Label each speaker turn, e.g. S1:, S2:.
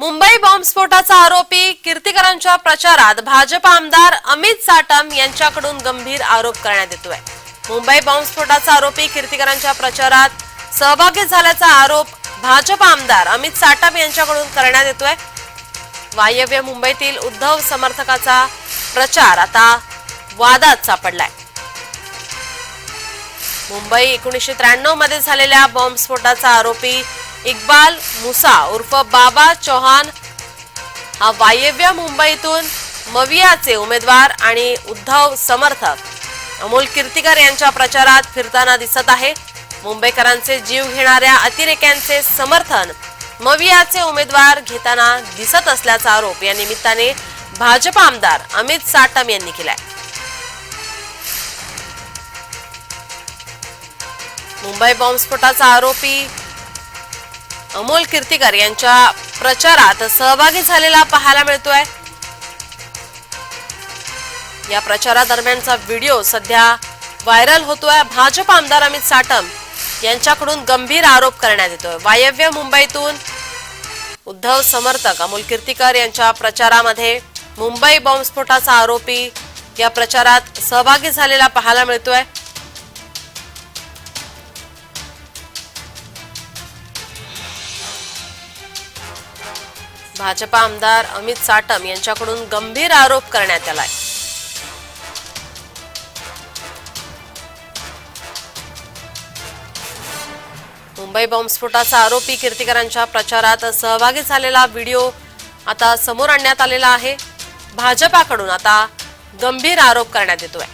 S1: मुंबई बॉम्बस्फोटाचा आरोपी कीर्तिकरांच्या प्रचारात भाजप आमदार अमित साटम यांच्याकडून गंभीर आरोप करण्यात येतोय. मुंबई बॉम्बस्फोटाचा आरोपी कीर्तिकरांच्या प्रचारात सहभागी झाल्याचा आरोप भाजप आमदार अमित साटम यांच्याकडून करण्यात येतोय. वायव्य मुंबईतील उद्धव समर्थकाचा प्रचार आता वादात सापडलाय. मुंबई एकोणीसशे त्र्याण्णवमध्ये झालेल्या बॉम्बस्फोटाचा आरोपी इक्बाल मुसा उर्फ बाबा चौहान हा वायव्य मुंबईतून मवियाचे उमेदवार आणि उद्धव समर्थक. अमोल कीर्तिकर यांच्या प्रचारात फिरताना दिसत आहे. मुंबईकरांचे जीव घेणाऱ्या अतिरेक्यांचे समर्थन मवियाचे उमेदवार घेताना दिसत असल्याचा आरोप या निमित्ताने भाजप आमदार अमित साटम यांनी केलाय. मुंबई बॉम्बस्फोटाचा आरोपी अमोल कीर्तिकर यांच्या प्रचारात सहभागी झालेला पाहायला मिळतोय. या प्रचारादरम्यानचा व्हिडिओ सध्या व्हायरल होतोय. भाजप आमदार अमित साटम यांच्याकडून गंभीर आरोप करण्यात येतोय. वायव्य मुंबईतून उद्धव समर्थक अमोल कीर्तिकर यांच्या प्रचारामध्ये मुंबई बॉम्बस्फोटाचा आरोपी या प्रचारात सहभागी झालेला पाहायला मिळतोय. भाजपा आमदार अमित साटम यांच्याकडून गंभीर आरोप करण्यात आलाय. मुंबई बॉम्बस्फोटाचा आरोपी कीर्तिकरांच्या प्रचारात सहभागी झालेला व्हिडिओ आता समोर आणण्यात आलेला आहे. भाजपाकडून आता गंभीर आरोप करण्यात येतोय.